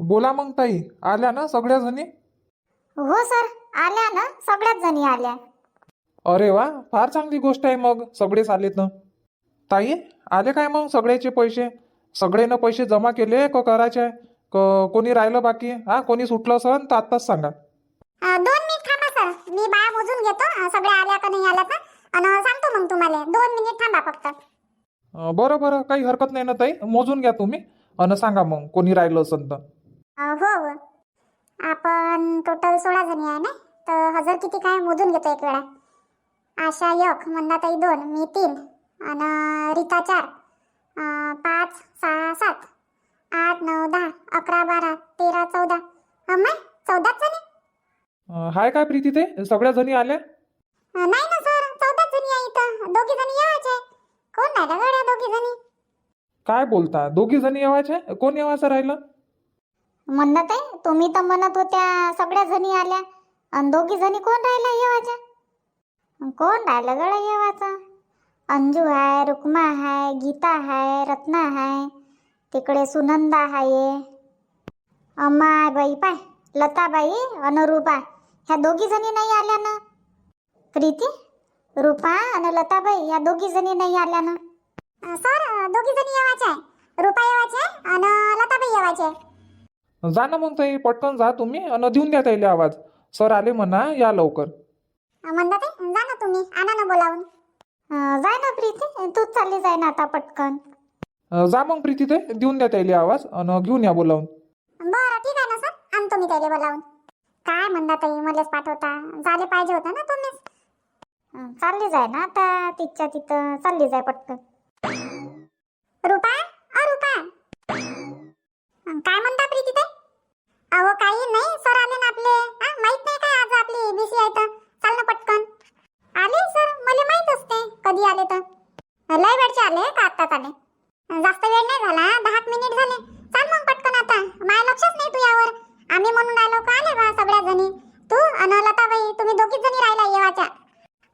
बोला मग ताई आल्या ना सगळ्या जणी हो सर आल्या ना सगळ्याच जणी आल्या. अरे वा फार चांगली गोष्ट आहे मग सगळेच आलेत ना. ताई आले काय मग सगळ्याचे पैसे? सगळेनं पैसे जमा केले का करायचे? क कोणी राहिलं बाकी? हा कोणी सुटलं सण तर आत्ताच सांगा. अं, दोन मिनिट थांबा सर मी बाया मोजून घेतो. अं, सगळ्या आल्या का नाही आल्या का आणि सांगतो मग तुम्हाला दोन मिनिट थांबा फक्त. अं, बरं बरं काही हरकत नाही ना ताई मोजून घ्या तुम्ही. आणि सांगा मग कोणी राहिलं असेल तर. हो हो. आपण टोटल सोळा जणी आहे ना? तर हजार किती काय मोजून घेतो एक वेळा? आशा एक मंदाताई दोन मी तीन आणि रीता चार पाच सहा सात आठ नऊ दहा अकरा बारा तेरा चौदा. अम्मा चौदाच जणी? अं, हाय काय प्रीती ते सगळ्या जणी आल्या? अं, नाही ना सर चौदाच जणी आहे इथं. दोघी जणी यायचे कोण नाही गड्या दोघी जणी? काय बोलता? दोघी जणी येवायचे? कोण येवायचं राहिलं? म्हणत आहे तुम्ही तर म्हणत होत्या सगळ्या जणी आल्या. आणि दोघी जणी कोण राहिल्या येवाच्या? कोण राहिलं गड्या येवाचं? अंजू आहे रुक्मा आहे गीता आहे रत्ना आहे तिकडे सुनंदा आहे अम्मा बाई पाय लताबाई अनुरूपा ह्या दोघी जणी नाही आल्या ना? प्रीती रूपा आणि लताबाई या दोघी जणी नाही आल्या ना? सर दोघी जणी येवाच्या आहे. रूपा येवाचे आणि लताबाई येवाचे जा ना मग ताई पटकन जा तुम्ही आणि देऊन द्या ताईले आवाज. सर आले म्हणा या लवकर. म्हणतात जा ना तुम्ही आणा ना बोलावून. जाय ना प्रीती तूच चालली जाय ना आता पटकन. अं, जा मग प्रीती ते देऊन द्या ताईले आवाज आणि घेऊन या बोलावून. बरं ठीक आहे ना सर आणतो मी त्याला बोलावून. काय म्हणता ताई मलाच पाठवता झाले पाहिजे होतं ना तुम्हीच. अं, चालली जाय ना आता तिच्या तिथं चालली जाय पटकन. रुपा अ रुपा अं, काय म्हणता अहो काही नाही सर आले ना आपले. हा माहीत नाही काय आज आपली बीसी आहे तर चाल ना पटकन. आले सर? मला माहीत असते. कधी आले तर. लय वेळचे आले का आत्ताच आले? जास्त वेळ नाही झाला दहा मिनिट झाले. चाल मग पटकन आता. माझ्या लक्षच नाही तू यावर. आम्ही म्हणून आलो का? आले बा सगळ्या जणी? तू अन लताबाई तुम्ही दोघीच जणी राहिला येवाच्या.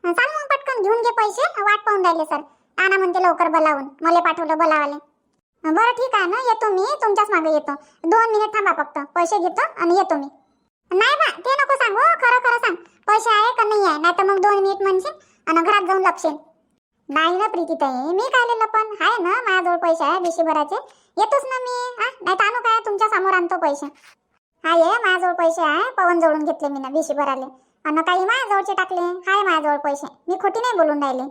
चाल मग पटकन घेऊन घे पैसे. वाट पाहून राहिले सर. आणा म्हणते लवकर बोलावून. मला पाठवलं बोलावाले. बरं ठीक आहे ना येतो मी तुमच्याच मागे येतो. दोन मिनिट थांबा फक्त पैसे घेतो आणि येतो मी. नाही बा ते नको सांगू हो, खरं खरं सांग. पैसे आहे का नाही आहे? नाही तर मग दोन मिनिट म्हणशील आणि घरात जाऊन लपशील. नाही ना प्रीती ताई मी काय लिहिलं पण? आहे ना माझ्याजवळ पैसे आहे बिशी भराचे येतोच ना मी हा? नाही तर आणू काय? तुमच्यासमोर आणतो पैसे. हाय आहे माझ्याजवळ पैसे आहे पवन जोडून घेतले मी ना बिशी भराले आणि काही माझ्याजवळचे टाकले हाय माझ्याजवळ पैसे. मी खोटी नाही बोलून राहिले.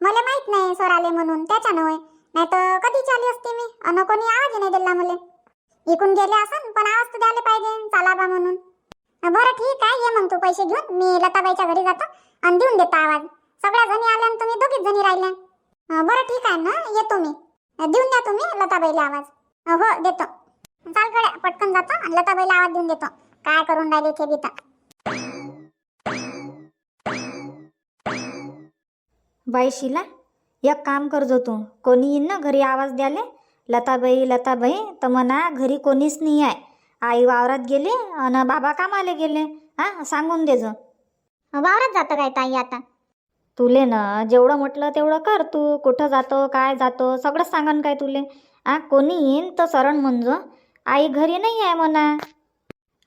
मला माहीत नाही सर आले म्हणून त्याच्यानं होय. नाही तर कधीच आली असते मी? अन कोणी आवाज नाही दिला मला. इकून गेले असन पण आवाज तर द्यायला पाहिजे. चला बा म्हणून. बरं ठीक आहे ये मग तू पैसे घेऊन. मी लताबाईच्या घरी जातो आणि देऊन देतो आवाज. सगळ्या जणी आल्या आणि तुम्ही दोघीच जणी राहिल्या. बरं ठीक आहे ना येतो मी. देऊन द्या तुम्ही लताबाईला आवाज. हो देतो. चाल गड्या पटकन जातो. आणि लताबाईला आवाज देऊन देतो. काय करून राहिले ते बिता बाई शिला एक काम करजो तू. कोणी येईन ना घरी आवाज द्याले लताबाई लताबाई तर म्हणा घरी कोणीच नाही आहे. आई वावरात गेली आणि बाबा कामाला गेले. हा सांगून देजो वावरात जातं काय ताई आता? तुले ना जेवढं म्हटलं तेवढं कर तू. कुठं जातो काय जातो सगळंच सांगन काय तुले. आ कोणी येईन तर सरण म्हणजो आई घरी नाही आहे म्हणा.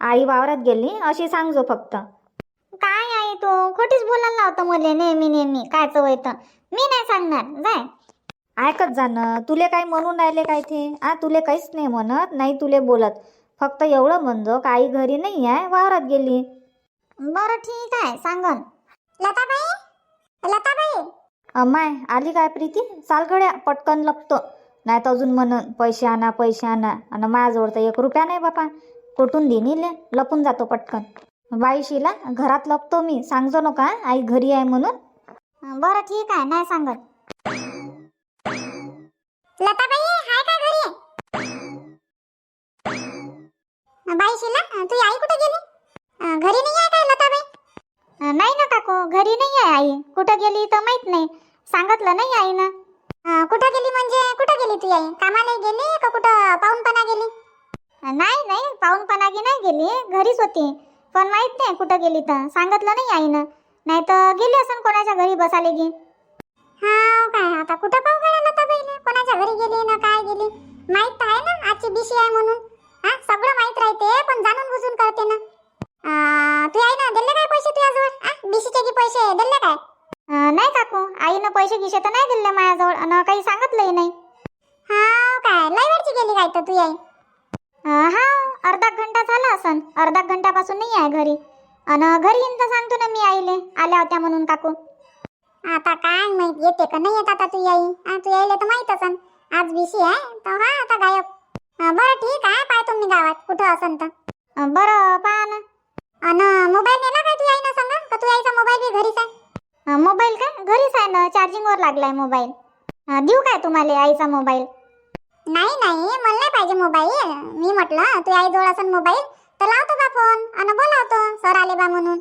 आई वावरात गेली अशी सांगजो फक्त. काय आहे तू? खोटीच बोलायला लावतं मले नेहमी नेहमी. काय चवय तर? मी नाही सांगणार जाय. ऐकत जाणं तुले काही म्हणून राहिले काय ते? आ तुले काहीच नाही म्हणत नाही तुले बोलत. फक्त एवढं म्हणजो का आई घरी नाही आहे वावरात गेली. बरं ठीक आहे सांगन. लताबाई? लताबाई? अम्माय आली काय प्रीती? सालगड्या पटकन लपतो. नाही तर अजून म्हणून पैसे आणा पैसे आणा. आणि माझ्याजवळ तर एक रुपया नाही बापा. कुठून देईन इले? लपून जातो पटकन. बाईशीला घरात लपतो मी. सांगजो नका आई घरी आहे म्हणून. बरं ठीक आहे नाही सांगत. लताबाई हाय काय घरी? बाई शिला तुझी आई कुठे गेली? घरी नाही आहे काय लताबाई? नाही ना काकू घरी नाही आहे आई. कुठं गेली तर माहीत नाही. सांगितलं नाही आईनं. ना कुठं गेली म्हणजे? कुठं गेली तुझी आई? कामाला गेली का कुठं पाहुणपणा गेली? नाही नाही पाहुणपणागी नाही गेली. घरीच होती. पण माहीत नाही कुठं गेली तर. सांगितलं नाही आईनं. नाही तर गेली असन कोणाच्या घरी बसाले गी. हा काय आता कुठं पाहू काय लता बाईले कोणाच्या घरी गेली ना काय गेली? माहीत तर आहे ना आजची बीसी आहे म्हणून. हा सगळं माहीत राहते पण जाणून बुजून करते ना. तू आई ना दिले काय पैसे तुझ्याजवळ? हा बीसीचे की पैसे? दिले काय? नाही काकू आईनं पैसे गिशे तर नाही दिले माझ्याजवळ अन काही सांगितलंही नाही. हा काय लय वेळची गेली काय तर तू आई? हा अर्धा घंटा झाला असन. अर्धा घंटापासून नाही आहे घरी. अन घरी येईन तर सांगतो ना मी आईले. आल्या होत्या म्हणून काकू. आता काय माहीत येते का नाही येत आता तू हा, तू यायला तर माहीत असन. आज बिशी आहे तर हा आता गायब. अं, बरं ठीक आहे पाहतो मी गावात कुठं असन तर. अं, बरं पहा ना. अन मोबाईल नेला काय तू आई ना सांगा? का तू आईचा मोबाईल बी घरीच आहे? अं, मोबाईल काय? घरीच आहे ना चार्जिंगवर लागलाय मोबाईल. अं, देऊ काय तुम्हाला आईचा मोबाईल? नाही नाही मला नाही पाहिजे मोबाईल. मी म्हटलं तू आई जवळ असन मोबाईल. तर लावतो बा फोन? आणि बोलावतो सर आले बा म्हणून.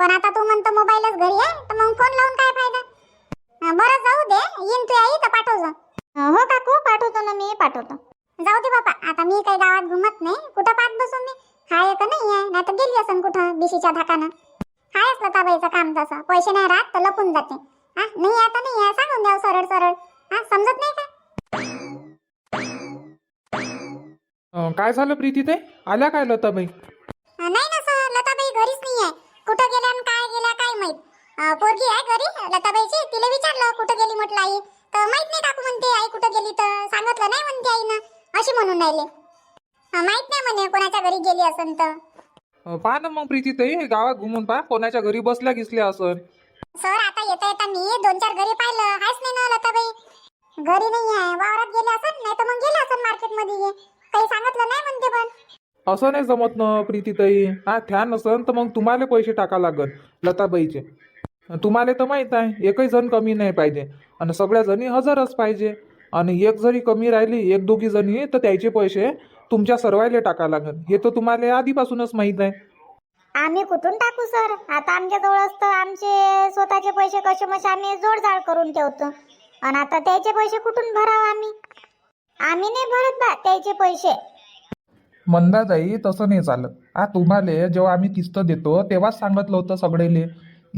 पण आता तू म्हणतो मोबाईलच घरी आहे तर मग फोन लावून काय फायदा? बरं जाऊ दे. येईन तू आई तर पाठव हो काकू पाठवतो ना मी पाठवतो. जाऊ दे बापा आता मी काही गावात घुमत नाही. कुठं पाहत बसू मी? हाय का नाही आहे? नाही तर गेली असन कुठं बिशीच्या धाकानं? हायच लताबाईचं काम तसं. पैसे नाही राहत तर लपून जाते. हा नाही आहे तर नाही आहे. सांगून द्याव सरळ सरळ. हा समजत नाही का? अं, काय झालं प्रीती ते आल्या काय लताबाई? नाही ना सर लताबाई घरीच नाही आहे कुठं गेल्या आणि काय गेल्या काय माहीत. अं, पोरगी आहे घरी लताबाईची. तिला विचारलं कुठं गेली म्हटलं आई? तर माहीत नाही काकू म्हणते आई कुठं गेली? तर सांगितलं नाही म्हणते आईनं. अशी म्हणून राहिले. अं, माहीत नाही म्हणे कोणाच्या घरी गेली असन तर. अं, पहा ना मग प्रीती ताई गावात घुमून पहा कोणाच्या घरी बसल्या गिसल्या असन. सर आता येता येता मी दोन चार घरी पाहिलं. हायच नाही ना लताबाई? घरी नाही आहे वावरात गेले असन नाही तर मग गेले असन मार्केटमध्ये काही सांगितलं नाही म्हणते पण. असं नाही जमत ना प्रीतीताई. हा ध्यान नसन तर मग तुम्हाला पैसे टाका लागल लताबाईचे. तुम्हाला तर माहीत आहे एकही जण कमी नाही पाहिजे. आणि सगळ्या जणी हजरच पाहिजे. आणि एक जरी कमी राहिली एक दोघी जणी तर त्याचे पैसे तुमच्या सर्वायला टाका लागल हे तर तुम्हाला आधीपासूनच माहीत आहे. आम्ही कुठून टाकू सर? आता आमच्या जवळ असतं आमचे स्वतःचे पैसे कसे मसे आम्ही जोडजाड करून ठेवतो. आणि आता त्याचे पैसे कुठून भरावं आम्ही? आम्ही नाही भरत बा त्याचे पैसे. मंदाताई तसं नाही चालत. आ तुम्हाला जेव्हा आम्ही किस्त देतो तेव्हाच सांगितलं होतं सगळेले.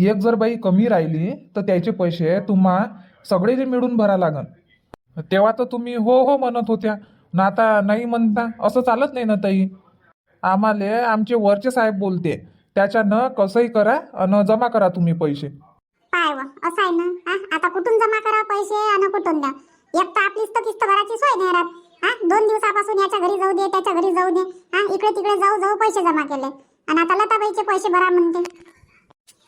एक जर बाई कमी राहिली तर त्याचे पैसे तुम्हा सगळेले मिळून भरा लागन. तेव्हा तर तुम्ही हो हो म्हणत होत्या. ना आता नाही म्हणता असं चालत नाही ना ताई? आम्हाला आमचे वरचे साहेब बोलते. त्याच्यानं कसंही करा आणि जमा करा तुम्ही पैसे. व असं आहे ना? हा? आता कुठून जमा करा पैसे आणि कुठून द्या? एक तर आपलीच तर किस्त भराची सोय नाही राहत हा दोन दिवसापासून याच्या घरी जाऊ दे त्याच्या घरी जाऊ दे. हा इकडे तिकडे जाऊ जाऊ पैसे जमा केले. आणि आता लताबाईचे पैसे भरा म्हणते.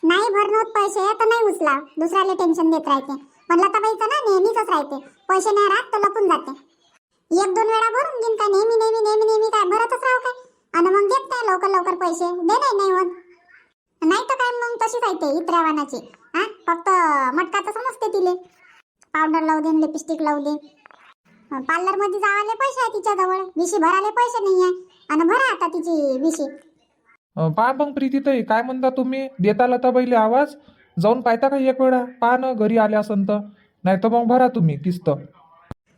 नाही भरणं पैसे तर नाही उचला दुसऱ्याला टेन्शन देत राहते. पण लताबाईचं ना नेहमीच राहते. पैसे नाही राहत तर लपून जाते. एक दोन वेळा भरून घेईन काय नेहमी नेहमी नेहमी नेहमी काय भरतच राहू काय? आणि मग देत नाही लवकर लवकर पैसे. दे नाही नाही होत. नाही तर काय मग तशीच आहे ते इतऱ्यावानाची हा फक्त मटका तर समजते तिले. पावडर लावू दे लिपस्टिक लावू दे. पार्लरमध्ये जावाले पैसे आहे तिच्याजवळ. बिशी भराले पैसे नाही आहे आणि भरा आता तिची अं, पहा मग प्रीतीताई काय म्हणता तुम्ही? देता लताबाईले आवाज. जाऊन पाहता का एक वेळा? पहा ना घरी आल्या असन तर. नाही तर मग भरा तुम्ही किस्त.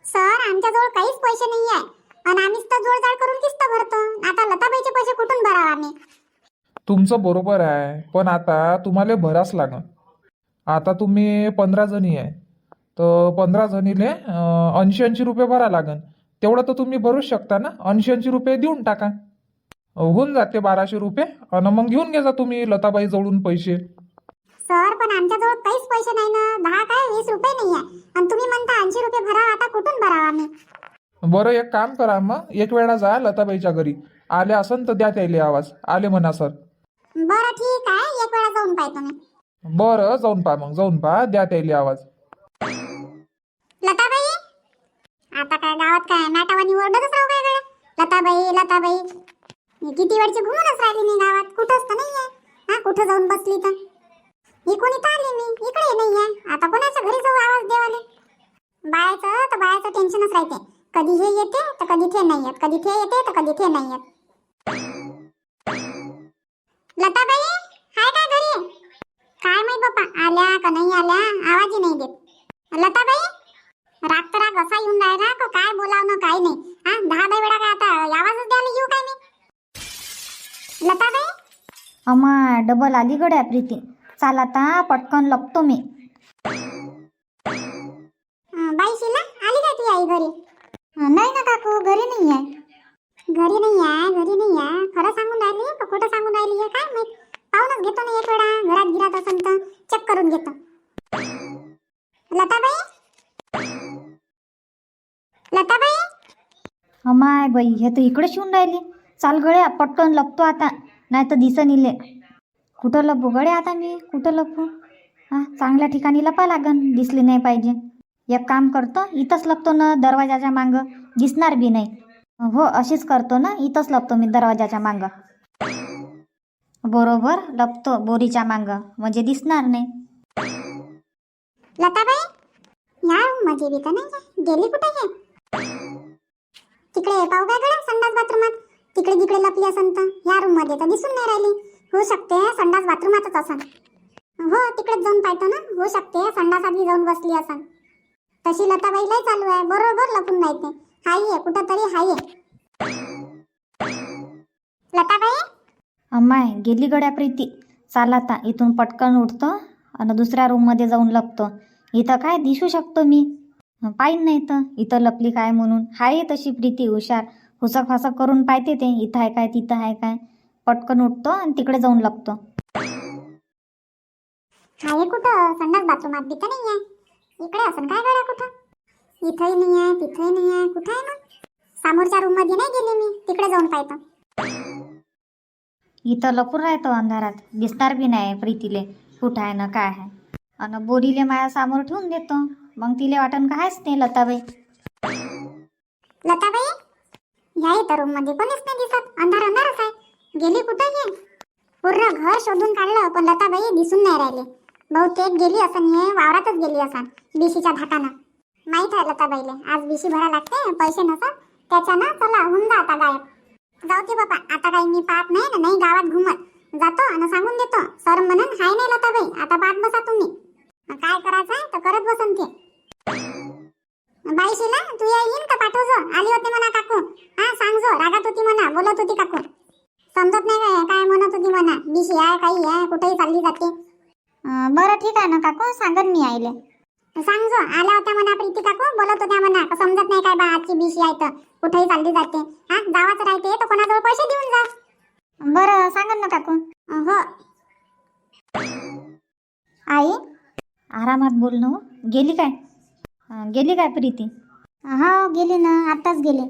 सर आमच्याजवळ काहीच पैसे नाही आहे आणि आम्हीच तर जोडजाड करून किस्त भरतो. आता लताबाईचे पैसे कुठून भरावं आम्ही? तुमचं बरोबर आहे. पण आता तुम्हाला भराच लागन. आता तुम्ही पंधरा जणी आहे. तर पंधरा जणीले ऐंशी ऐंशी रुपये भरा लागन. तेवढं तर तुम्ही भरूच शकता ना. ऐंशी ऐंशी रुपये देऊन टाका. होऊन जाते बाराशे रुपये. आणि मग घेऊन घ्या तुम्ही लताबाई जवळून पैसे. सर पण आमच्याजवळ काहीच पैसे नाही ना. दहा काय? वीस रुपये नाही आहे. आणि तुम्ही म्हणता ऐंशी रुपये भरा आता कुठून भरावं आम्ही? बरं एक काम करा मग. एक वेळा जा लताबाईच्या घरी. आले असन तर द्या त्याले आवाज. आले म्हणा सर. बरं ठीक आहे. एक वेळा जाऊन पाहतो मी बरं जाऊन पहा मग. जाऊन पहा. द्या त्याले आवाज. लताबाई? आता काय गावात काय नाटावानी ओरडतच राहू काय गड्या? लताबाई लताबाई. मी किती वेळची घुमूनच राहिली मी गावात. कुठंच तर नाही आहे हा कुठं जाऊन बसली तर? इकडून इथं आली मी. इकडे नाही आहे आता कोणाच्या घरी जाऊ आवाज देवाले? बायाचं तर बायाचं टेन्शनच राहते. कधी हे येते तर कधी ते नाही येत. कधी ते येते तर कधी ते नाही येत. लताबाई हाय काय घरी? काय माहीत बाप्पा आल्या का नाही आल्या? आवाजही नाही देत. लताबाई? राग तर राग असा येऊन राहिला का काय बोलावणं काय नाही. हा दहा दहा वेळा काय आता आवाजच द्यायला येऊ काय मी लताबाई? अमा डबल आली गड्या प्रीती. चाल आता पटकन लपतो मी. अं, बाई शिला आली काय ती आई घरी? अं, नाही ना काकू घरी नाही आहे. घरी नाही आहे घरी नाही आहे. खरं सांगून राहिली का खोटं सांगून राहिली आहे काय माहीत? पाहूनच घेतो ना एक वेळा घरात गिरात असेल तर. चेक करून घेतो. बाई हे तर इकडे शिवून राहिली. चाल गळ्या पटकन लपतो आता. नाही तर दिसन इले. कुठं लपू गड्या आता मी? कुठं लपू? हा चांगल्या ठिकाणी लपा लागन. दिसली नाही पाहिजे. एक काम करतो इथंच लपतो ना दरवाजाच्या मागं. दिसणार बी नाही. हो अशीच करतो ना इथंच लपतो मी दरवाजाच्या मागं. बरोबर लपतो बोरीच्या मागं. म्हणजे दिसणार नाही. लताबाई? या रूममध्ये बी तर नाही गेली कुठे तिकडे पाहू काय गड्या संडास बाथरूमात. तिकडे जिकडे लपली असन तर ह्या रूममध्ये तर दिसून नाही राहिली. होऊ शकते संडास बाथरूमातच असन. हो तिकडेच जाऊन पाहतो ना. होऊ शकते संडास आधी जाऊन बसली असन. तशी लताबाई लय चालू आहे. बरोबर लपून राहते हाय आहे कुठं तरी हाय. आहे लताबाई? अम्माय गेली गड्या प्रीती. चाल आता इथून पटकन उठतो आणि दुसऱ्या रूममध्ये जाऊन लपतो. इथं काय दिसू शकतो मी? पाहिन नाही तर. इथं लपली काय म्हणून? हाय तशी प्रीती हुशार. हुसक फासक करून पाहते ते. इथं आहे काय तिथं आहे काय. पटकन उठतो आणि तिकडे जाऊन लपतो. हाय कुठं? संडास बाथरूमात बी तर नाही आहे इकडे असन काय गड्या कुठं? इथंही नाही आहे तिथंही नाही आहे कुठं आहे मग? समोरच्या रूममध्ये नाही गेले मी. तिकडे जाऊन पाहतो. इथं लपून राहतो अंधारात. दिसणार बी नाही प्रीतीले. कुठं आहे ना काय आहे. आणि बोरीले माया समोर ठेवून देतो. मग तिले वाटन का आहेच नाही लताबाई. लताबाई? या इथं रूममध्ये कोणीच नाही दिसत. अंधार अंधारच आहे. गेली कुठं हे? पूर्ण घर शोधून काढलं पण लताबाई दिसून नाही राहिले. बहुतेक गेली असन हे वावरातच गेली असन बीसीच्या धाकानं. माहीत आहे लताबाईले आज बीसी भरा लागते पैसे नसत त्याच्यानं चला होऊन जा आता गायब. जाऊ दे बाबा आता काही मी पाहत नाही ना नाही गावात घुमत. जातो आणि सांगून देतो. सर म्हणून हाय नाही लताबाई आता पाहत बसा तुम्ही. काय करायचं आहे तर करत बसन ते. बाई शिला तू येईन का पाठव जो? आली होती म्हणा काकू. हा सांग जो. रागात होती म्हणा. बोलत होती काकू. समजत नाही काय? काय म्हणत होती म्हणा? बिशी आहे काही आहे? कुठेही चालली जाते. बरं ठीक आहे ना काकू. सांगन मी आईले. सांग जो. आल्या होत्या म्हणा प्रीती काकू. बोलत होत्या म्हणा. का समजत नाही काय बा? आजची बिशी आहे तर. कुठेही चालली जाते. हा गावात राहते तर कोणाजवळ पैसे देऊन जा. बरं सांगन ना काकू. हो. आई आरामात बोल ना हो. गेली काय? गेली काय प्रीती? हो गेली ना आताच गेले.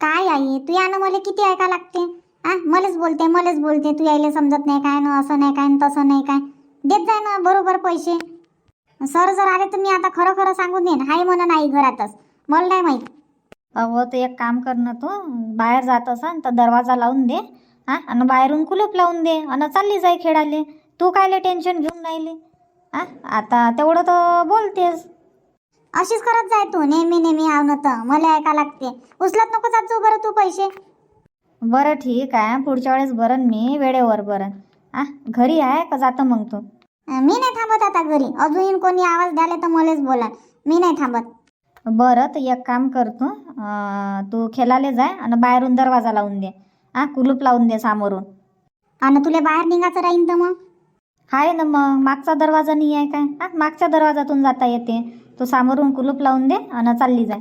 काय आई तू यानं मला किती ऐका लागते? हा मलाच बोलते मलाच बोलते. तू यायला समजत नाही काय ना असं नाही काय न तसं नाही काय. देत जाय ना बरोबर पैसे. सर जर आले तर मी आता खरं खरं सांगून देईन. हाय म्हणून आई घरातच. मला नाही माहीत. अहो तर एक काम कर ना तू. बाहेर जात असन तर दरवाजा लावून दे. हा आणि बाहेरून कुलूप लावून दे. आणि चालली जाय खेळाले तू कायले टेन्शन घेऊन राहिली? हा आता तेवढं तर बोलतेस. अशीच करत जाय तू नेहमी नेहमी आव न तर. मला ऐका लागते. उचलत नको जात जाऊ बरं तू पैसे. बरं ठीक आहे. पुढच्या वेळेस बरं मी वेळेवर बरं. हा घरी आहे का? जातं मग तू. मी नाही थांबत आता घरी. अजून कोणी आवाज द्याले तर मलाच बोला मी नाही थांबत. बरं तर एक काम कर तू. तू खेळाले जाय आणि बाहेरून दरवाजा लावून दे. हा कुलूप लावून दे समोरून. आणि तुला बाहेर निघायचं राहीन तर मग? आहे ना मग. मागचा दरवाजा नाही आहे काय? हा मागच्या दरवाजातून जाता येते. तू समोरून कुलूप लावून दे आणि चालली जाय.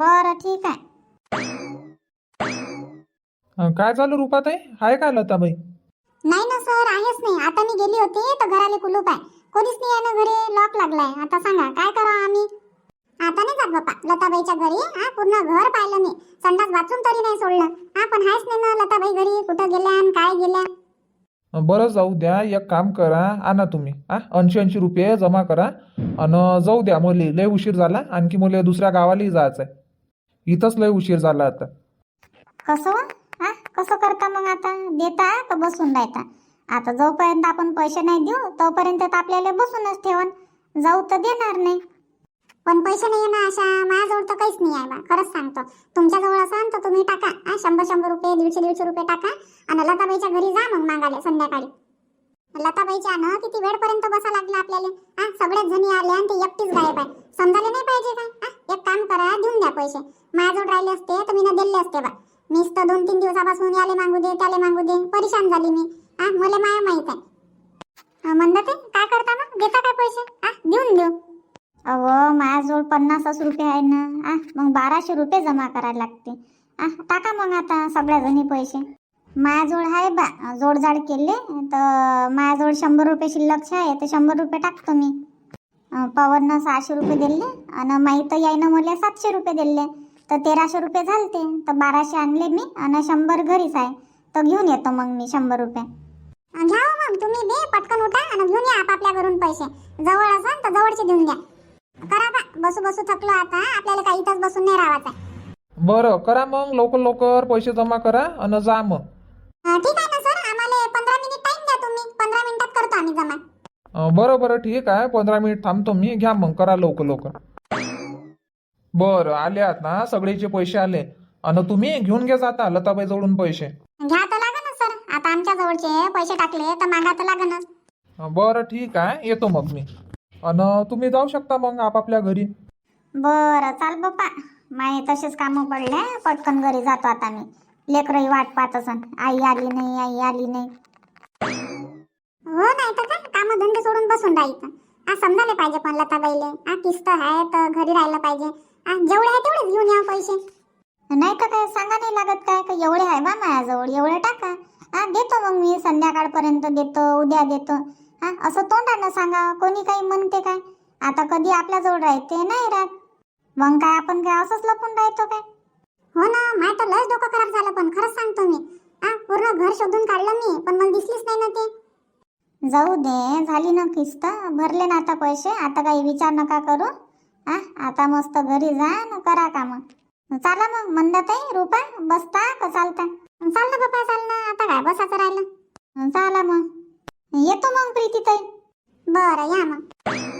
बरं ठीक आहे. अं, काय चालू रुपाताई? हाय काय लताबाई? नाही ना सर आहेच नाही. आता मी गेली होती तर घराले कुलूप आहे. कोणीच नाही आहे ना घरी लॉक लागलाय. आता सांगा काय करा आम्ही? आता नाही जात बापा लताबाईच्या घरी हा पूर्ण घर पाहिलं मी. संडास बाथरूम तरी नाही सोडलं. हा पण आहेच नाही ना लताबाई घरी कुठं गेल्या आणि काय गेल्या? बरं जाऊ द्या. एक काम करा. आणा तुम्ही. हा? ऐंशी ऐंशी रुपये जमा करा. आणि जाऊ द्या. मुली लय उशीर झाला. आणखी मुले दुसऱ्या गावालाही जायचं आहे इथंच लय उशीर झाला आता. कसं हो? हा? कसं करता मग आता? देता का बसून राहता? आता जोपर्यंत आपण पैसे नाही देऊ तोपर्यंत तर आपल्याला बसूनच ठेवण. जाऊ तर देणार नाही. पण पैसे नाही ना अशा माझ्याजवळ तर काहीच नाही आहे बा. खरंच सांगतो. तुमच्याजवळ असाल तर तुम्ही टाका. हा शंभर शंभर रुपये दीडशे दीडशे रुपये टाका. आणि लताबाईच्या घरी जा मग मागाले संध्याकाळी. लताबाईच्या ना किती वेळपर्यंत बसा लागला आपल्याला? हा सगळ्याच जणी आल्या आणि ते एकटीच गायब आहे. समजायला नाही पाहिजे काय हा एक काम करा देऊन द्या पैसे. माझ्याजवळ राहिले असते तर मी ना दिले असते बा. मीच तर दोन तीन दिवसापासून याले मागू दे त्याले मागू दे. परेशान झाली मी. हा मला माया माहीत आहे. म्हणलं ते, काय करता मग? देता काय पैसे? हा देऊन देऊ. अहो माझ्याजवळ पन्नासच रुपये आहे ना. आ मग बाराशे रुपये जमा करायला लागते. आ टाका मग आता सगळ्याजणी पैसे. माझ्याजवळ आहे बा जोडजाड केले तर माझ्याजवळ शंभर रुपये शिल्लक आहे तर शंभर रुपये टाकतो मी. पवननं सहाशे रुपये दिले आणि माहीत यायनं मला सातशे रुपये दिले. तर तेराशे रुपये झालते तर बाराशे आणले मी आणि शंभर घरीच आहे. तर घेऊन येतो मग मी शंभर रुपये. घ्या हो मग तुम्ही दे पटकन उठा आणि घेऊन या आपापल्या घरून पैसे. जवळ असाल तर जवळचे देऊन द्या बसू बसू थकलो आता. आपल्याला काही इथंच बसून नाही राहायचं. बरं करा मग. लवकर लवकर पैसे जमा करा आणि जा मग. अं, ठीक आहे ना सर. आम्हाला पंधरा मिनिट टाइम द्या तुम्ही. पंधरा मिनिटात करतो आम्ही जमा. अं, बरं बरं. ठीक आहे. पंधरा मिनिट थांबतो मी. घ्या मग. करा लवकर लवकर. बरं. आले आहात ना सगळेचे पैसे आले. आणि तुम्ही घेऊन घ्या जाता. लताबाई जवळून पैसे. घ्या तर लागेलच सर. आता आमच्या जवळचे पैसे टाकले तर मागा तर लागेलच अं, बरं. ठीक आहे. येतो मग मी. आणि तुम्ही जाऊ शकता मग आपापल्या घरी. बरं चाल बाप्पा. माय तसेच कामं पडले पटकन घरी जातो आता मी. लेकरही वाट पाहत असन आई आली नाही आई आली नाही. हो नाही तर काय? काम धंदे सोडून बसून राहायचं. आ समजायला पाहिजे पण लताबाईले. आ किस्त आहे तर घरी राहायला पाहिजे. आ जेवढे आहे तेवढेच घेऊन या पैसे. नाही तर काय सांगा नाही लागत काय का एवढे आहे बा माझ्याजवळ? एवढे टाका. हा देतो मग मी संध्याकाळपर्यंत देतो उद्या देतो. हा असं तोंडानं सांगा कोणी काही म्हणते काय? आता कधी आपल्याजवळ राहते नाही राहत. मग काय आपण काय असंच लपून राहतो काय? हो ना माय तर लस डोकं खराब झालं पण खरंच सांगतो मी. हा पूर्ण घर शोधून काढलं मी पण मला दिसलीच नाही ना ते. जाऊ दे झाली ना किस्त. भरले ना आता पैसे आता काही विचार नका करू. हा आता मस्त घरी जा न करा काम. चाला मग मंदाताई रुपा बसता का चालता? चाल ना बाबा चाल ना आता काय बसायचं राहिलं? चाला मग. येतो मग प्रीतीताई. बरं या मग.